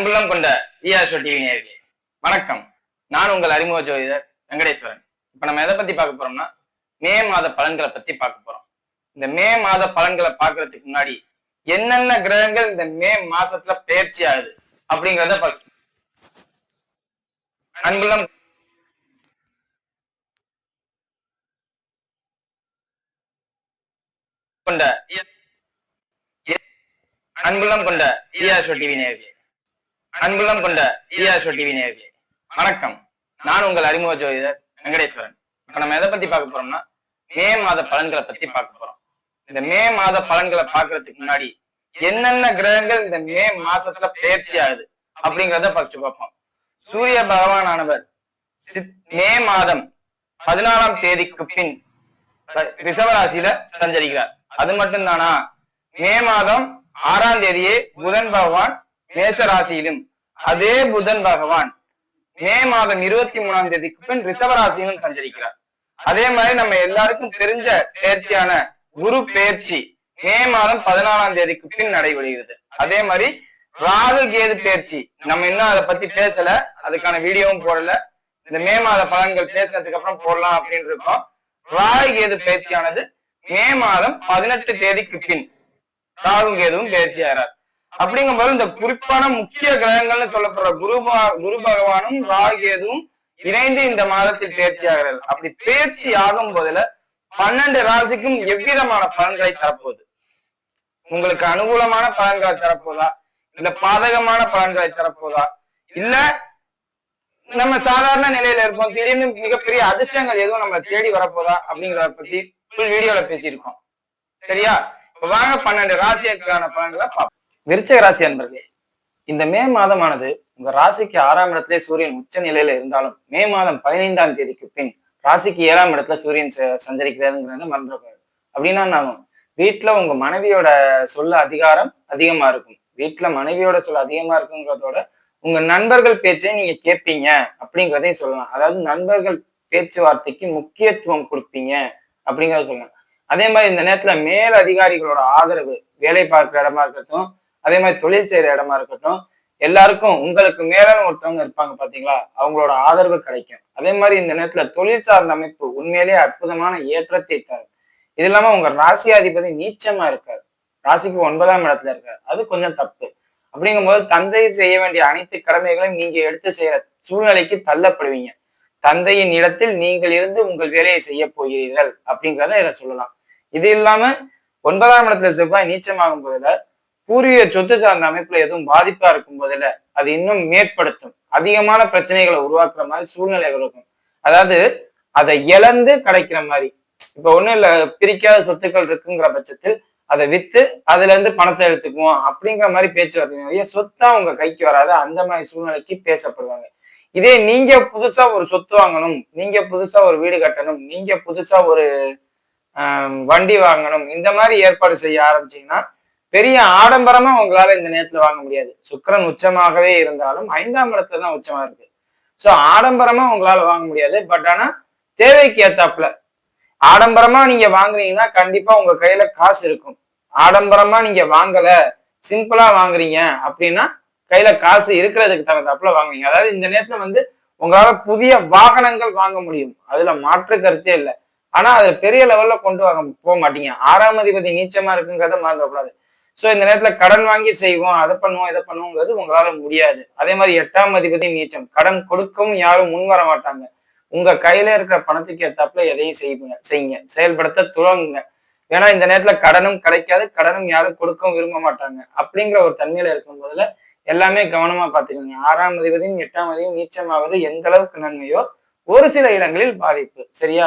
அன்புள்ளம் கொண்ட விஆர்ஷோ டிவி நேயர்களே வணக்கம். நான் உங்கள் அறிமுக ஜோதிடர் வெங்கடேஸ்வரன். இப்ப நம்ம எதை பத்தி பார்க்க போறோம்னா மே மாத பலன்களை பத்தி பார்க்க போறோம். இந்த மே மாத பலன்களை பார்க்கறதுக்கு முன்னாடி என்னென்ன கிரகங்கள் இந்த மே மாசத்துல பயிற்சி ஆகுது அப்படிங்கறத பார்க்க அன்புள்ளம். கொண்ட அன்புள்ளம் கொண்ட விஆர்ஷோ டிவி நேயர்களே அன்புள்ளம் கொண்ட விஆர்ஷோ டிவி நேர்களே வணக்கம். நான் உங்கள் அறிமுக ஜோதிடர் வெங்கடேஸ்வரன். இப்ப நம்ம எதை பத்தி பார்க்க போறோம்னா மே மாத பலன்களை பத்தி பார்க்க போறோம். இந்த மே மாத பலன்களை பாக்குறதுக்கு முன்னாடி என்னென்ன கிரகங்கள் இந்த மே மாசத்துல பயிற்சி ஆகுது அப்படிங்கறத ஃபர்ஸ்ட் பார்ப்போம். சூரிய பகவானானவர் சித்- மே மாதம் பதினாலாம் தேதிக்கு பின் ர- சஞ்சரிக்கிறார். அது மட்டும் தானா மே மாதம் ஆறாம் தேதியே புதன் பகவான் மேசராசியிலும் அதே புதன் பகவான் மே மாதம் இருபத்தி மூணாம் தேதிக்கு பின் ரிஷபராசியிலும் சஞ்சரிக்கிறார். அதே மாதிரி நம்ம எல்லாருக்கும் தெரிஞ்ச பயிற்சியான குரு பயிற்சி மே மாதம் பதினாலாம் தேதிக்கு பின் நடைபெறுகிறது. அதே மாதிரி ராகு கேது பயிற்சி நம்ம இன்னும் அதை பத்தி பேசல அதுக்கான வீடியோவும் போடல. இந்த மே மாத பலன்கள் பேசினதுக்கு அப்புறம் போடலாம் அப்படின்னு இருக்கோம். ராகு கேது பயிற்சியானது மே மாதம் பதினெட்டு தேதிக்கு பின் ராகு கேதுவும் பயிற்சி ஆகிறார். அப்படிங்கும்போது இந்த குறிப்பான முக்கிய கிரகங்கள்னு சொல்லப்படுற குரு குரு பகவானும் ராகேதும் இணைந்து இந்த மாதத்தில் தேர்ச்சி ஆகிறார்கள். அப்படி தேர்ச்சி ஆகும் போதுல பன்னெண்டு ராசிக்கும் எவ்விதமான பலன்களை தரப்போகுது? உங்களுக்கு அனுகூலமான பலன்களை தரப்போதா? இல்ல பாதகமான பலன்களை தரப்போதா? இல்ல நம்ம சாதாரண நிலையில இருப்போம். திடீர்னு மிகப்பெரிய அதிர்ஷ்டங்கள் எதுவும் நம்ம தேடி வரப்போதா? அப்படிங்கறத பத்தி ஃபுல் வீடியோல பேசியிருக்கோம். சரியா? இப்ப வாங்க பன்னெண்டு ராசிக்கான பலன்களை பார்ப்போம். விருச்சக ராசி அன்பர்களே இந்த மே மாதமானது உங்க ராசிக்கு ஆறாம் இடத்திலே சூரியன் உச்ச நிலையில இருந்தாலும் மே மாதம் பதினைந்தாம் தேதிக்கு பின் ராசிக்கு ஏழாம் இடத்துல சூரியன் ச- சஞ்சரிக்கிறாருங்கிறத மறந்துடக்கூடாது. அப்படின்னா நான் வீட்டுல உங்க மனைவியோட சொல்ல அதிகாரம் அதிகமா இருக்கும். வீட்டுல மனைவியோட சொல்ல அதிகமா இருக்குங்கிறதோட உங்க நண்பர்கள் பேச்சை நீங்க கேட்பீங்க அப்படிங்கிறதையும் சொல்லலாம். அதாவது நண்பர்கள் பேச்சுவார்த்தைக்கு முக்கியத்துவம் கொடுப்பீங்க அப்படிங்கிறத சொல்லலாம். அதே மாதிரி இந்த நேரத்துல மேல் அதிகாரிகளோட ஆதரவு வேலை பார்க்குற இடமா இருக்கட்டும் அதே மாதிரி தொழில் செய்யற இடமா இருக்கட்டும் எல்லாருக்கும் உங்களுக்கு மேலான ஒருத்தவங்க இருப்பாங்க பாத்தீங்களா? அவங்களோட ஆதரவு கிடைக்கும். அதே மாதிரி இந்த நேரத்துல தொழில் சார்ந்த அமைப்பு உண்மையிலேயே அற்புதமான ஏற்றத்தை தரும். இது இல்லாம உங்க ராசியாதிபதி நீச்சமா இருக்காரு. ராசிக்கு ஒன்பதாம் இடத்துல இருக்காரு. அது கொஞ்சம் தப்பு. அப்படிங்கும்போது தந்தை செய்ய வேண்டிய அனைத்து கடமைகளையும் நீங்க எடுத்து செய்யற சூழ்நிலைக்கு தள்ளப்படுவீங்க. தந்தையின் இடத்தில் நீங்கள் இருந்து உங்கள் வேலையை செய்ய போகிறீர்கள் அப்படிங்கிறத இதை சொல்லலாம். இது இல்லாம ஒன்பதாம் இடத்துல செவ்வாய் நீச்சமாகும் போதுல பூர்வீக சொத்து சார்ந்த அமைப்புல எதுவும் பாதிப்பா இருக்கும் போதுல அது இன்னும் மேற்படுத்தும். அதிகமான பிரச்சனைகளை உருவாக்குற மாதிரி சூழ்நிலைகள் இருக்கும். அதாவது அதை இழந்து கிடைக்கிற மாதிரி. இப்ப ஒண்ணும் இல்ல பிரிக்காத சொத்துக்கள் இருக்குங்கிற பட்சத்தில் அதை வித்து அதுல இருந்து பணத்தை எடுத்துக்குவோம் அப்படிங்கிற மாதிரி பேச்சுவார்த்தை நிறைய சொத்தா உங்க கைக்கு வராது. அந்த மாதிரி சூழ்நிலைக்கு பேசப்படுவாங்க. இதே நீங்க புதுசா ஒரு சொத்து வாங்கணும் நீங்க புதுசா ஒரு வீடு கட்டணும் நீங்க புதுசா ஒரு வண்டி வாங்கணும் இந்த மாதிரி ஏற்பாடு செய்ய ஆரம்பிச்சீங்கன்னா பெரிய ஆடம்பரமா உங்களால இந்த நேரத்துல வாங்க முடியாது. சுக்கிரன் உச்சமாகவே இருந்தாலும் ஐந்தாம் இடத்துல தான் உச்சமா இருக்கு. சோ ஆடம்பரமா உங்களால வாங்க முடியாது. பட் ஆனா தேவைக்கு ஏத்தாப்புல ஆடம்பரமா நீங்க வாங்குறீங்கன்னா கண்டிப்பா உங்க கையில காசு இருக்கும். ஆடம்பரமா நீங்க வாங்கல சிம்பிளா வாங்குறீங்க அப்படின்னா கையில காசு இருக்கிறதுக்கு தகுந்தாப்புல வாங்குவீங்க. அதாவது இந்த நேரத்துல வந்து உங்களால புதிய வாகனங்கள் வாங்க முடியும். அதுல மாற்று கருத்தே இல்லை. ஆனா அதை பெரிய லெவல்ல கொண்டு வாங்க போக மாட்டீங்க. ஆறாம் அதிபதி நீச்சமா இருக்குங்கிறத மறந்துடக்கூடாது ஸோ இந்த நேரத்துல கடன் வாங்கி செய்வோம் அதை பண்ணுவோம் இதை பண்ணுவோங்கிறது உங்களால முடியாது. அதே மாதிரி எட்டாம் அதிபதி நீச்சம். கடன் கொடுக்கவும் யாரும் முன் வர மாட்டாங்க. உங்க கையில இருக்கிற பணத்துக்கு ஏத்தாப்புல எதையும் செய்யுங்க செய்யுங்க. செயல்படுத்த துவங்குங்க. ஏன்னா இந்த நேரத்துல கடனும் கிடைக்காது கடனும் யாரும் கொடுக்கவும் விரும்ப மாட்டாங்க. அப்படிங்கிற ஒரு தன்மையில இருக்கும் போதுல எல்லாமே கவனமா பாத்துக்கோங்க ஆறாம் அதிபதியும் எட்டாம் அதிபதியும் நீச்சமாவது எந்த அளவுக்கு நன்மையோ ஒரு சில இடங்களில் பாதிப்பு. சரியா?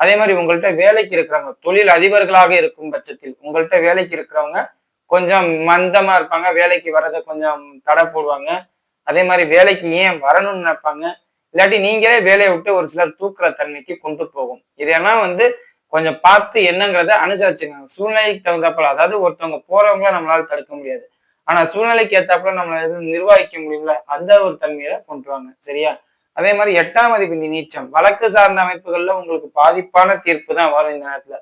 அதே மாதிரி உங்கள்கிட்ட வேலைக்கு இருக்கிறவங்க தொழில் அதிபர்களாக இருக்கும் பட்சத்தில் உங்கள்கிட்ட வேலைக்கு இருக்கிறவங்க கொஞ்சம் மந்தமா இருப்பாங்க வேலைக்கு வரதை கொஞ்சம் தடை போடுவாங்க. அதே மாதிரி வேலைக்கு ஏன் வரணும்னு நினைப்பாங்க. இல்லாட்டி நீங்களே வேலையை விட்டு ஒரு சிலர் தூக்குற தன்மைக்கு கொண்டு போகும். இதெல்லாம் வந்து கொஞ்சம் பார்த்து என்னங்கிறத அனுசரிச்சுக்கோங்க சூழ்நிலைக்கு தகுந்தாப்புல அதாவது ஒருத்தவங்க போறவங்கள நம்மளால தடுக்க முடியாது. ஆனா சூழ்நிலைக்கு ஏத்தாப்புல நம்மள எதுவும் நிர்வகிக்க முடியல அந்த ஒரு தன்மையில கொண்டு வாங்க. சரியா? அதே மாதிரி எட்டாம் அதிபதி நீச்சம். வழக்கு சார்ந்த அமைப்புகள்ல உங்களுக்கு பாதிப்பான தீர்ப்பு தான் வரும் இந்த நேரத்துல.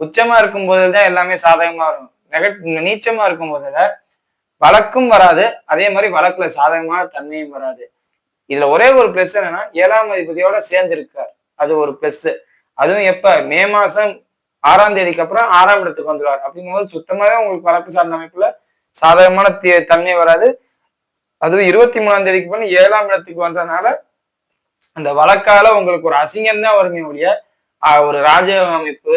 உச்சமா இருக்கும் போது தான் எல்லாமே சாதகமா வரும். நெகட் நீச்சமா இருக்கும் போதுல வழக்கும் வராது அதே மாதிரி வழக்குல சாதகமான தன்மையும் வராது. இதுல ஒரே ஒரு பிளஸ் என்னன்னா ஏழாம் அதிபதியோட சேர்ந்து இருக்கார் அது ஒரு பிளஸ் அதுவும் எப்ப? மே மாசம் ஆறாம் தேதிக்கு அப்புறம் ஆறாம் இடத்துக்கு வந்துடுவார். அப்படிங்கும்போது சுத்தமாவே உங்களுக்கு வழக்கு சார்ந்த அமைப்புல சாதகமான தன்மை வராது. அதுவும் இருபத்தி மூணாம் தேதிக்கு பண்ணி ஏழாம் இடத்துக்கு வந்ததுனால அந்த வழக்கால உங்களுக்கு ஒரு அசிங்கம் தான் வருமே ஒழிய ஒரு ராஜ அமைப்பு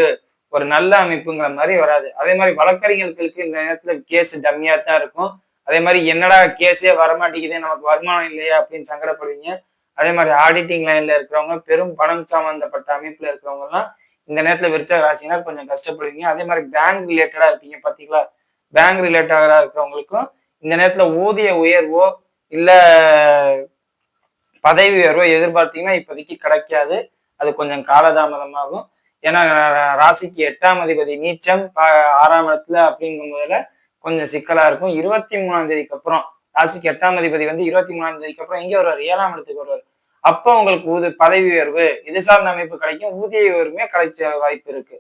ஒரு நல்ல அமைப்புங்கிற மாதிரி வராது. அதே மாதிரி வழக்கறிஞர்களுக்கு இந்த நேரத்துல கேஸ் டம்மியா தான் இருக்கும். அதே மாதிரி என்னடா கேஸே வரமாட்டேங்குது நமக்கு வருமானம் இல்லையா அப்படின்னு சங்கடப்படுவீங்க. அதே மாதிரி ஆடிட்டிங் லைன்ல இருக்கிறவங்க பெரும் பணம் சம்பந்தப்பட்ட அமைப்புல இருக்கிறவங்க எல்லாம் இந்த நேரத்துல விரிச்சா ராசினா கொஞ்சம் கஷ்டப்படுவீங்க. அதே மாதிரி பேங்க் ரிலேட்டடா இருப்பீங்க பாத்தீங்களா? பேங்க் ரிலேட்டடா இருக்கிறவங்களுக்கும் இந்த நேரத்துல ஊதிய உயர்வோ இல்ல பதவி உயர்வோ எதிர்பார்த்தீங்கன்னா இப்போதைக்கு கிடைக்காது. அது கொஞ்சம் காலதாமதமாகும். ஏன்னா ராசிக்கு எட்டாம் அதிபதி நீச்சம் ஆறாம் இடத்துல அப்படிங்கும் போதுல கொஞ்சம் சிக்கலா இருக்கும். இருபத்தி மூணாம் தேதிக்கு அப்புறம் ராசிக்கு எட்டாம் அதிபதி வந்து இருபத்தி மூணாம் தேதிக்கு அப்புறம் எங்க வருவார் ஏழாம் இடத்துக்கு வருவார். அப்போ உங்களுக்கு ஊது பதவி உயர்வு இது சார்ந்த அமைப்பு கிடைக்கும் ஊதிய உயர்வுமே கிடைச்ச வாய்ப்பு இருக்கு.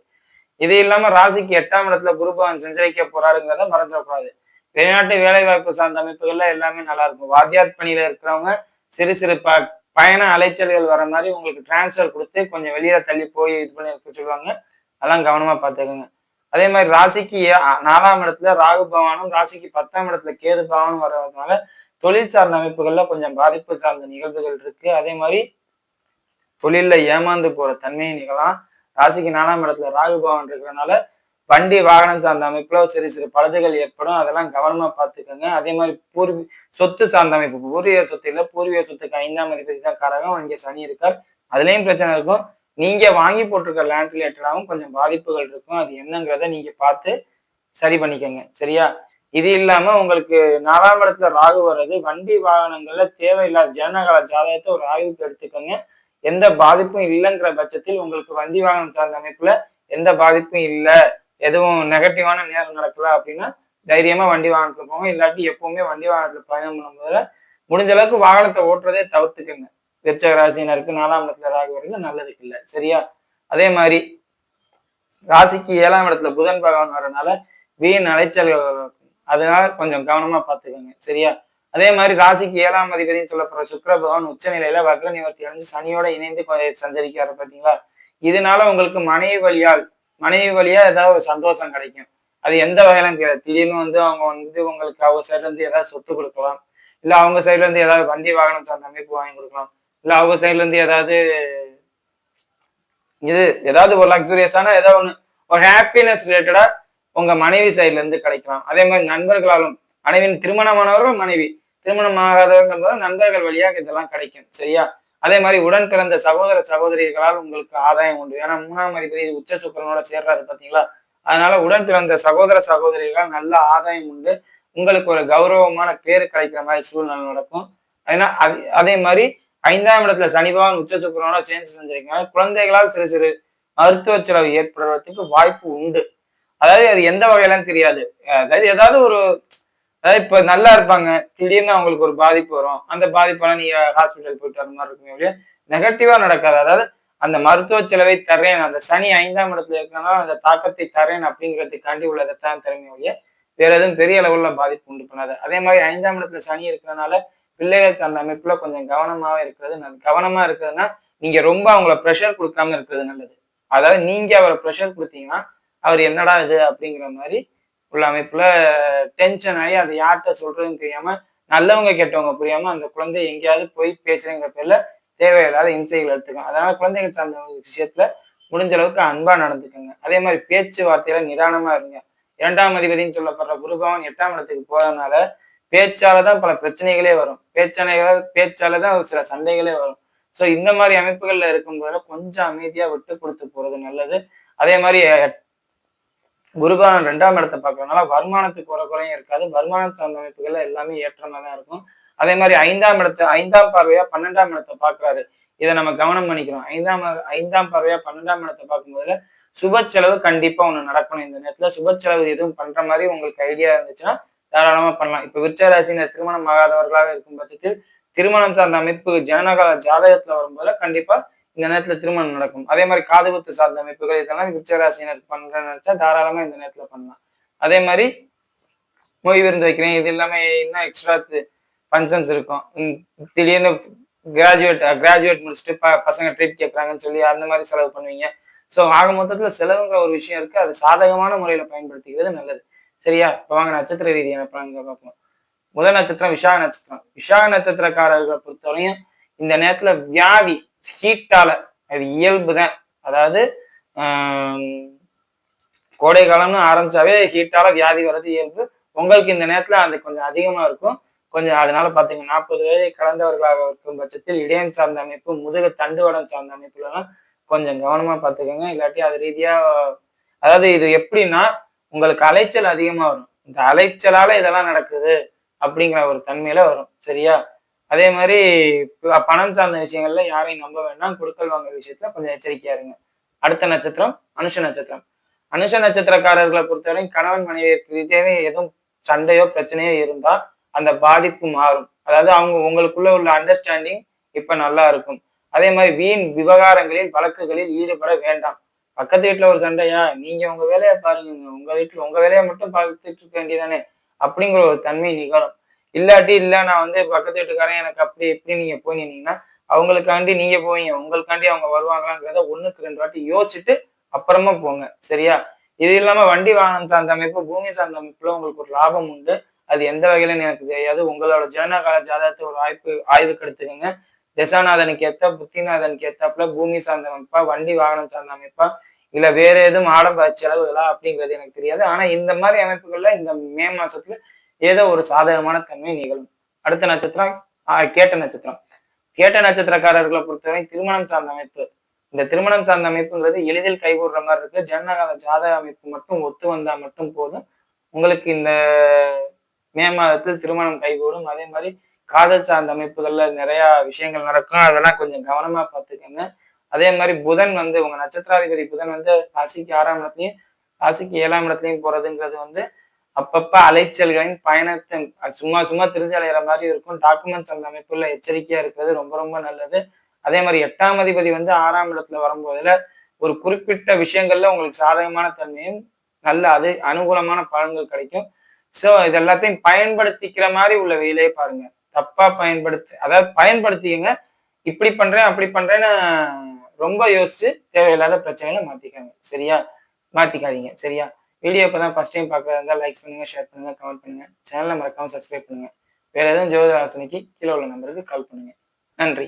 இது இல்லாம ராசிக்கு எட்டாம் இடத்துல குருபவன் செஞ்சரிக்க சஞ்சரிக்க போறாருங்கிறத மறந்துடக்கூடாது. வெளிநாட்டு வேலை வாய்ப்பு சார்ந்த அமைப்புகள்ல எல்லாமே நல்லா இருக்கும். வாத்தியார் பணியில இருக்கிறவங்க சிறு சிறு ப பயண அலைச்சல்கள் வர மாதிரி உங்களுக்கு டிரான்ஸ்ஃபர் கொடுத்து கொஞ்சம் வெளியில தள்ளி போய் இது பண்ணி சொல்லுவாங்க. அதெல்லாம் கவனமா பார்த்துக்கோங்க. அதே மாதிரி ராசிக்கு ஏ- நாலாம் இடத்துல ராகு பவானும் ராசிக்கு பத்தாம் இடத்துல கேது பவானும் வர்றதுனால தொழில் சார்ந்த அமைப்புகள்ல கொஞ்சம் பாதிப்பு சார்ந்த நிகழ்வுகள் இருக்கு. அதே மாதிரி தொழில்ல ஏமாந்து போற தன்மையை நிகழலாம். ராசிக்கு நாலாம் இடத்துல ராகு பவான் இருக்கிறதுனால வண்டி வாகனம் சார்ந்த அமைப்புல சிறு சிறு பழுதுகள் ஏற்படும். அதெல்லாம் கவனமா பார்த்துக்கோங்க. அதே மாதிரி பூர்வி சொத்து சார்ந்த அமைப்பு. பூர்வீக சொத்து இல்ல பூர்வீக சொத்துக்கு ஐந்தாம் அதிபதி தான் காரகம் இங்கே சனி இருக்கார். அதுலயும் பிரச்சனை இருக்கும். நீங்க வாங்கி போட்டிருக்க லேண்ட் ரிலேட்டடாகவும் கொஞ்சம் பாதிப்புகள் இருக்கும். அது என்னங்கிறத நீங்க பார்த்து சரி பண்ணிக்கோங்க. சரியா? இது இல்லாம உங்களுக்கு நாலாம் இடத்துல ராகு வர்றது வண்டி வாகனங்கள்ல தேவையில்லாத ஜனகால ஜாதகத்தை ஒரு ஆய்வுக்கு எடுத்துக்கோங்க. எந்த பாதிப்பும் இல்லைங்கிற பட்சத்தில் உங்களுக்கு வண்டி வாகனம் சார்ந்த அமைப்புல எந்த பாதிப்பும் இல்லை. எதுவும் நெகட்டிவான நேரம் நடக்கல அப்படின்னா தைரியமா வண்டி வாகனத்துல போங்க. இல்லாட்டி எப்பவுமே வண்டி வாகனத்துல பயணம் பண்ணும்போது முடிஞ்ச அளவுக்கு வாகனத்தை ஓட்டுறதே தவிர்த்துக்கங்க. விருச்சக ராசினருக்கு நாலாம் இடத்துல ராகு வருது நல்லதுக்கு இல்லை. சரியா? அதே மாதிரி ராசிக்கு ஏழாம் இடத்துல புதன் பகவான் வரனால வீண் அலைச்சல்கள் இருக்கும் அதனால கொஞ்சம் கவனமா பார்த்துக்கோங்க. சரியா? அதே மாதிரி ராசிக்கு ஏழாம் அதிபதினு சொல்லப்படுற சுக்கர பகவான் உச்ச நிலையில வக்ர நிவர்த்தி அடைஞ்சு சனியோட இணைந்து கொஞ்சம் பாத்தீங்களா? பார்த்தீங்களா இதனால உங்களுக்கு மனைவி வழியால் மனைவி வழியா ஏதாவது ஒரு சந்தோஷம் கிடைக்கும். அது எந்த வகையிலும் திடீர்னு வந்து அவங்க வந்து உங்களுக்கு அவங்க சைட்ல இருந்து ஏதாவது சொத்து கொடுக்கலாம். இல்ல அவங்க சைட்ல இருந்து ஏதாவது வண்டி வாகனம் சார்ந்த அமைப்பு வாங்கி கொடுக்கலாம். இல்ல அவங்க சைட்ல இருந்து ஏதாவது இது ஏதாவது ஒரு லக்ஸுரியஸான ஏதாவது ஒன்று ஒரு ஹாப்பினஸ் ரிலேட்டடா உங்க மனைவி சைட்ல இருந்து கிடைக்கலாம். அதே மாதிரி நண்பர்களாலும் மனைவியின் திருமணமானவர்கள் மனைவி திருமணம் ஆகாதவர்கள் போது நண்பர்கள் வழியாக இதெல்லாம் கிடைக்கும். சரியா? அதே மாதிரி உடன் பிறந்த சகோதர சகோதரிகளால் உங்களுக்கு ஆதாயம் உண்டு. ஏன்னா மூணாம் அதிபதி உச்ச சுக்கரனோட சேர்றாரு பாத்தீங்களா? அதனால உடன் பிறந்த சகோதர சகோதரிகளால் நல்ல ஆதாயம் உண்டு. உங்களுக்கு ஒரு கௌரவமான பேர் கிடைக்கிற மாதிரி சூழ்நிலை நடக்கும். ஏன்னா அது- அதே மாதிரி ஐந்தாம் இடத்துல சனிபவன் உச்ச சுக்கரனோட சேர்ந்து செஞ்சிருக்காங்க குழந்தைகளால் சிறு சிறு மருத்துவ செலவு ஏற்படுறதுக்கு வாய்ப்பு உண்டு. அதாவது அது எந்த வகையிலும் தெரியாது. அதாவது ஏதாவது ஒரு அதாவது இப்ப நல்லா இருப்பாங்க. திடீர்னு அவங்களுக்கு ஒரு பாதிப்பு வரும். அந்த பாதிப்பெல்லாம் நீங்க ஹாஸ்பிட்டல் போயிட்டு வர மாதிரி இருக்குமே ஒழிய நெகட்டிவா நடக்காது. அதாவது அந்த மருத்துவ செலவை தரேன் அந்த சனி ஐந்தாம் இடத்துல இருக்கனால அந்த தாக்கத்தை தரேன் அப்படிங்கிறதுக்காண்டி உள்ளதை தான் திறமை ஒழிய வேற எதுவும் பெரிய அளவுல பாதிப்பு உண்டு பண்ணாது. அதே மாதிரி ஐந்தாம் இடத்துல சனி இருக்கிறதுனால பிள்ளைகள் அந்த அமைப்புல கொஞ்சம் கவனமாவே இருக்கிறது கவனமா இருக்கிறதுனா நீங்க ரொம்ப அவங்கள ப்ரெஷர் கொடுக்காம இருக்கிறது நல்லது. அதாவது நீங்க அவரை ப்ரெஷர் கொடுத்தீங்கன்னா அவர் என்னடா இது அப்படிங்கிற மாதிரி உள்ள அமைப்புல டென்ஷன் ஆகி அதை யார்கிட்ட சொல்றதுன்னு தெரியாம நல்லவங்க கெட்டவங்க புரியாம அந்த குழந்தை எங்கேயாவது போய் பேசுறேங்கிற பேர்ல தேவையில்லாத இம்சைகள் எடுத்துக்கோங்க அதனால குழந்தைகள் சார்ந்த விஷயத்துல முடிஞ்ச அளவுக்கு அன்பா நடந்துக்கோங்க. அதே மாதிரி பேச்சுவார்த்தையில நிதானமா இருங்க. இரண்டாம் அதிபதினு சொல்லப்படுற குருபவன் எட்டாம் இடத்துக்கு போறதுனால பேச்சால தான் பல பிரச்சனைகளே வரும். பேச்சால பேச்சால தான் சில சண்டைகளே வரும். ஸோ இந்த மாதிரி அமைப்புகள்ல இருக்கும்போது கொஞ்சம் அமைதியா விட்டு கொடுத்து போறது நல்லது. அதே மாதிரி குருபவன் ரெண்டாம் இடத்தை பார்க்கறதுனால வருமானத்துக்கு ஒரு குறையும் இருக்காது. வருமான சார்ந்த அமைப்புகள் எல்லாமே ஏற்றமா தான் இருக்கும். அதே மாதிரி ஐந்தாம் இடத்தை ஐந்தாம் பார்வையா பன்னெண்டாம் இடத்தை பார்க்கறாரு. இதை நம்ம கவனம் பண்ணிக்கிறோம் ஐந்தாம் ஐந்தாம் பார்வையா பன்னெண்டாம் இடத்தை பார்க்கும்போது சுப செலவு கண்டிப்பா ஒண்ணு நடக்கணும் இந்த நேரத்துல. சுப செலவு எதுவும் பண்ற மாதிரி உங்களுக்கு ஐடியா இருந்துச்சுன்னா தாராளமா பண்ணலாம். இப்ப விருச்சராசினர் திருமணம் ஆகாதவர்களாக இருக்கும் பட்சத்தில் திருமணம் சார்ந்த அமைப்பு ஜனகால ஜாதகத்துல வரும்போது கண்டிப்பா இந்த நேரத்துல திருமணம் நடக்கும். அதே மாதிரி காது குத்து சார்ந்த அமைப்புகள் இதெல்லாம் விருச்சராசினர் பண்றேன்னு நினைச்சா தாராளமா இந்த நேரத்துல பண்ணலாம். அதே மாதிரி மொய் விருந்து வைக்கிறேன். இது எல்லாமே இன்னும் எக்ஸ்ட்ரா ஃபங்க்ஷன்ஸ் இருக்கும். உம் திடீர்னு கிராஜுவேட் கிராஜுவேட் முடிச்சுட்டு ப பசங்க ட்ரீட் கேட்குறாங்கன்னு சொல்லி அந்த மாதிரி செலவு பண்ணுவீங்க. ஸோ ஆக மொத்தத்தில் செலவுங்கிற ஒரு விஷயம் இருக்கு. அது சாதகமான முறையில் பயன்படுத்திக்கிறது நல்லது. சரியா? இப்போ வாங்க நட்சத்திர ரீதியான பலன்களை பார்ப்போம். முதல் நட்சத்திரம் விசாக நட்சத்திரம். விசாக நட்சத்திரக்காரர்களை பொறுத்தவரையும் இந்த நேரத்துல வியாதி ஹீட்டால அது இயல்பு தான் அதாவது கோடை காலம்னு ஆரம்பிச்சாவே ஹீட்டால வியாதி வர்றது இயல்பு. உங்களுக்கு இந்த நேரத்துல அது கொஞ்சம் அதிகமா இருக்கும். கொஞ்சம் அதனால பாத்தீங்கன்னா நாற்பது வயதை கலந்தவர்களாக இருக்கும் பட்சத்தில் இடையம் சார்ந்த அமைப்பு முதுகு தண்டுவடம் சார்ந்த அமைப்புலலாம் கொஞ்சம் கவனமா பார்த்துக்கோங்க இல்லாட்டி அது ரீதியா அதாவது இது எப்படின்னா உங்களுக்கு அலைச்சல் அதிகமா வரும். இந்த அலைச்சலால இதெல்லாம் நடக்குது அப்படிங்கிற ஒரு தன்மையில வரும். சரியா? அதே மாதிரி பணம் சார்ந்த விஷயங்கள்ல யாரையும் நம்ப வேண்டாம். கொடுக்கல் வாங்குற விஷயத்துல கொஞ்சம் எச்சரிக்கையா இருங்க. அடுத்த நட்சத்திரம் அனுஷ நட்சத்திரம். அனுஷ நட்சத்திரக்காரர்களை பொறுத்தவரையும் கணவன் மனைவி ரீதியாவே எதுவும் சண்டையோ பிரச்சனையோ இருந்தா அந்த பாதிப்பு மாறும். அதாவது அவங்க உங்களுக்குள்ள உள்ள அண்டர்ஸ்டாண்டிங் இப்ப நல்லா இருக்கும். அதே மாதிரி வீண் விவகாரங்களில் வழக்குகளில் ஈடுபட வேண்டாம். பக்கத்து வீட்டுல ஒரு சண்டையா நீங்க உங்க வேலையை பாருங்க. உங்க வீட்டுல உங்க வேலையை மட்டும் பார்த்துட்டு இருக்க வேண்டியதானே அப்படிங்கிற ஒரு தன்மை நிகழும். இல்லாட்டி இல்ல நான் வந்து பக்கத்து வீட்டுக்காரன் எனக்கு அப்படி இப்படி நீங்க போய் நின்னீங்கன்னா அவங்களுக்காண்டி நீங்க போவீங்க. உங்களுக்காண்டி அவங்க வருவாங்களாங்கிறத ஒண்ணுக்கு ரெண்டு வாட்டி யோசிச்சுட்டு அப்புறமா போங்க. சரியா? இது இல்லாம வண்டி வாகனம் சார்ந்த அமைப்பு பூமி சார்ந்த அமைப்புல உங்களுக்கு ஒரு லாபம் உண்டு. அது எந்த வகையில எனக்கு தெரியாது. உங்களோட ஜனகால ஜாதகத்தை ஒரு ஆய்வு ஆய்வுக்கு எடுத்துக்கோங்க. தசாநாதனுக்கு ஏத்த புத்திநாதனுக்கு ஏத்தாப்புல பூமி சார்ந்த அமைப்பா வண்டி வாகனம் சார்ந்த அமைப்பா இல்ல வேற எதுவும் ஆடம்பர செலவுகளா அப்படிங்கிறது எனக்கு தெரியாது. ஆனா இந்த மாதிரி அமைப்புகள்ல இந்த மே மாசத்துல ஏதோ ஒரு சாதகமான தன்மை நிகழும். அடுத்த நட்சத்திரம் ஆஹ் கேட்ட நட்சத்திரம். கேட்ட நட்சத்திரக்காரர்களை பொறுத்தவரை திருமணம் சார்ந்த அமைப்பு. இந்த திருமணம் சார்ந்த அமைப்புங்கிறது எளிதில் கைகூடுற மாதிரி இருக்கு. ஜனநாயக ஜாதக அமைப்பு மட்டும் ஒத்து வந்தா மட்டும் போதும். உங்களுக்கு இந்த மே மாதத்தில் திருமணம் கைகூடும். அதே மாதிரி காதல் சார்ந்த அமைப்புகள்ல நிறைய விஷயங்கள் நடக்கும். அதெல்லாம் கொஞ்சம் கவனமா பார்த்துக்கோங்க. அதே மாதிரி புதன் வந்து உங்க நட்சத்திராதிபதி புதன் வந்து ராசிக்கு ஆறாம் இடத்துலயும் ராசிக்கு ஏழாம் இடத்துலயும் போறதுங்கிறது வந்து அப்பப்ப அலைச்சல்களின் பயணத்தை சும்மா சும்மா தெரிஞ்சு அலைகிற மாதிரி இருக்கும். டாக்குமெண்ட்ஸ் அந்த அமைப்புல எச்சரிக்கையா இருக்கிறது ரொம்ப ரொம்ப நல்லது. அதே மாதிரி எட்டாம் அதிபதி வந்து ஆறாம் இடத்துல வரும்போதுல ஒரு குறிப்பிட்ட விஷயங்கள்ல உங்களுக்கு சாதகமான தன்மையும் நல்ல அது அனுகூலமான பலன்கள் கிடைக்கும். ஸோ இது எல்லாத்தையும் பயன்படுத்திக்கிற மாதிரி உள்ள வேலையை பாருங்க. தப்பா பயன்படுத்தி அதாவது பயன்படுத்திக்கங்க. இப்படி பண்றேன் அப்படி பண்றேன்னு ரொம்ப யோசிச்சு தேவையில்லாத பிரச்சனைகளை மாத்திக்காங்க. சரியா? மாத்திக்காதீங்க. சரியா? வீடியோ இப்போ தான் ஃபர்ஸ்ட் டைம் பார்க்கறதா இருந்தால் லைக் பண்ணுங்க ஷேர் பண்ணுங்க கமெண்ட் பண்ணுங்க. சேனலை மறக்காமல் சப்ஸ்கிரைப் பண்ணுங்க. வேற எதுவும் ஜோதிட ஆலோசனைக்கு கீழே உள்ள நம்பருக்கு கால் பண்ணுங்க. நன்றி.